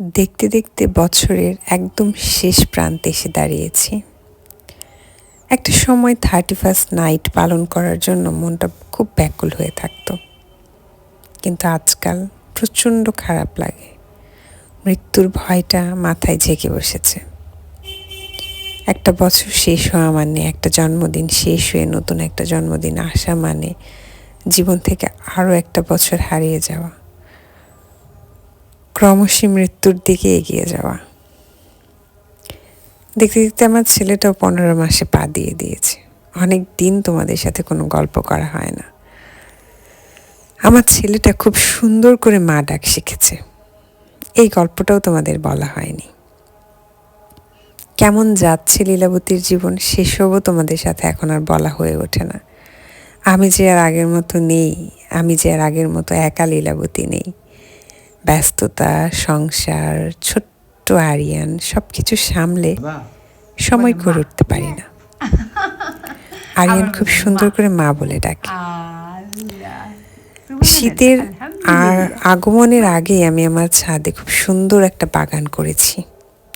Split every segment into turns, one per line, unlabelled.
দেখতে দেখতে বছরের একদম শেষ প্রান্তে এসে দাঁড়িয়েছি। একটা সময় থার্টি ফার্স্ট নাইট পালন করার জন্য মনটা খুব ব্যাকুল হয়ে থাকতো। কিন্তু আজকাল প্রচণ্ড খারাপ লাগে। মৃত্যুর ভয়টা মাথায় ঝেঁকে বসেছে। একটা বছর শেষ হওয়া মানে একটা জন্মদিন শেষ হয়ে নতুন একটা জন্মদিন আসা মানে জীবন থেকে আরও একটা বছর হারিয়ে যাওয়া। ক্রমশই মৃত্যুর দিকে এগিয়ে যাওয়া। দেখতে দেখতে আমার ছেলেটাও পনেরো মাসে পা দিয়ে দিয়েছে। অনেক দিন তোমাদের সাথে কোনো গল্প করা হয় না। আমার ছেলেটা খুব সুন্দর করে মা ডাক শিখেছে। এই গল্পটাও তোমাদের বলা হয়নি। কেমন যাচ্ছে লীলাবতীর জীবন সেসবও তোমাদের সাথে এখন আর বলা হয়ে ওঠে না। আমি যে আর আগের মতো নেই, আমি যে আর আগের মতো একা লীলাবতী নেই। ব্যস্ততা সংসার ছোট্ট আরিয়ান সব কিছু সামলে সময় করে উঠতে পারি না। আরিয়ান খুব সুন্দর করে মা বলে ডাকে। শীতের আর আগমনের আগে আমি আমার ছাদে খুব সুন্দর একটা বাগান করেছি।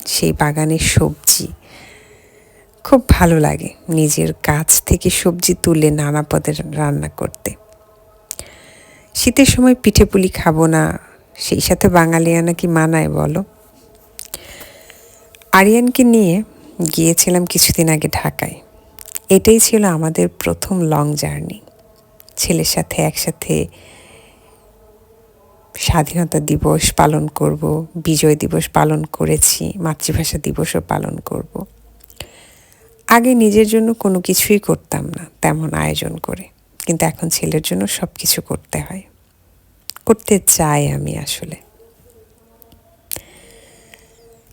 সেই বাগানের সবজি খুব ভালো লাগে নিজের গাছ থেকে সবজি তুলে নানা পদের রান্না করতে। শীতের সময় পিঠে পুলি খাব না সেই সাথে বাঙালিয়ানা কি মানায়, বলো? আরিয়ানকে নিয়ে গিয়েছিলাম কিছুদিন আগে ঢাকায়। এটাই ছিল আমাদের প্রথম লং জার্নি ছেলের সাথে একসাথে স্বাধীনতা দিবস পালন করব, বিজয় দিবস পালন করেছি, মাতৃভাষা দিবসও পালন করব। আগে নিজের জন্য কোনো কিছুই করতাম না, তেমন আয়োজন করে। কিন্তু এখন ছেলের জন্য সব কিছু করতে হয়। করতে চাই আমি আসলে।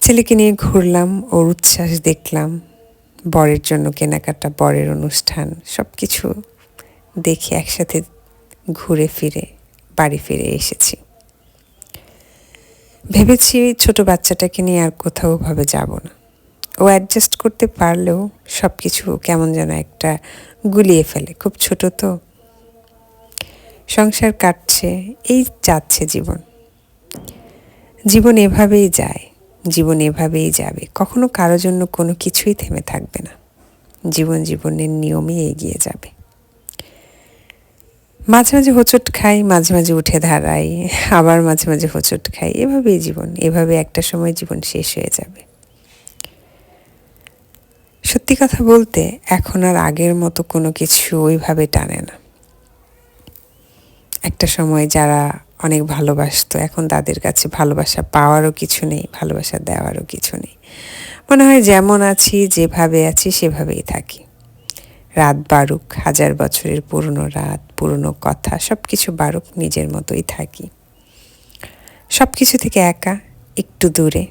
ছেলেকে নিয়ে ঘুরলাম, ওর উচ্ছ্বাস দেখলাম, বরের জন্য কেনাকাটা, বরের অনুষ্ঠান সব কিছু দেখে একসাথে ঘুরে ফিরে, বাড়ি ফিরে এসেছি। ভেবেছি ছোট বাচ্চাটাকে নিয়ে আর কোথাও ভাবে যাব না। ও অ্যাডজাস্ট করতে পারলেও সব কিছু কেমন যেন একটা গুলিয়ে ফেলে। খুব ছোট তো। সংসার কাটছে, এই যাচ্ছে জীবন। জীবন এভাবেই যায়, জীবন এভাবেই যাবে। কখনো কারও জন্য কোনো কিছুই থেমে থাকবে না। জীবন জীবনের নিয়মই এগিয়ে যাবে। মাঝে মাঝে হোঁচট খাই, মাঝে মাঝে উঠে দাঁড়াই, আবার মাঝে মাঝে হোঁচট খাই। এভাবেই জীবন, এভাবে একটা সময় জীবন শেষ হয়ে যাবে। সত্যি কথা বলতে, এখন আর আগের মতো কোনো কিছু ওইভাবে টানে না। একটা সময় যারা অনেক ভালোবাসতো, এখন তাদের কাছে ভালোবাসা পাওয়ারও কিছু নেই, ভালোবাসা দেওয়ারও কিছু নেই। মনে হয় যেমন আছি, যেভাবে আছি, সেভাবেই থাকি। রাত বারুক, হাজার বছরের পুরনো রাত, পুরনো কথা সব কিছু বারুক, নিজের মতোই থাকি। সব কিছু থেকে একা, একটু দূরে,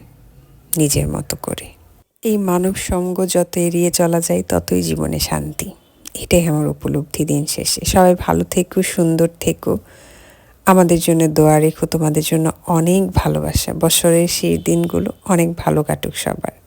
নিজের মতো করে। এই মানব সঙ্গ যত এড়িয়ে চলা যায়, ততই জীবনে শান্তি। এটাই আমার উপলব্ধি দিন শেষে। সবাই ভালো থেকো, সুন্দর থেকো। আমাদের জন্য দোয়া রেখো। তোমাদের জন্য অনেক ভালোবাসা। বছরের সেই দিনগুলো অনেক ভালো কাটুক সবার।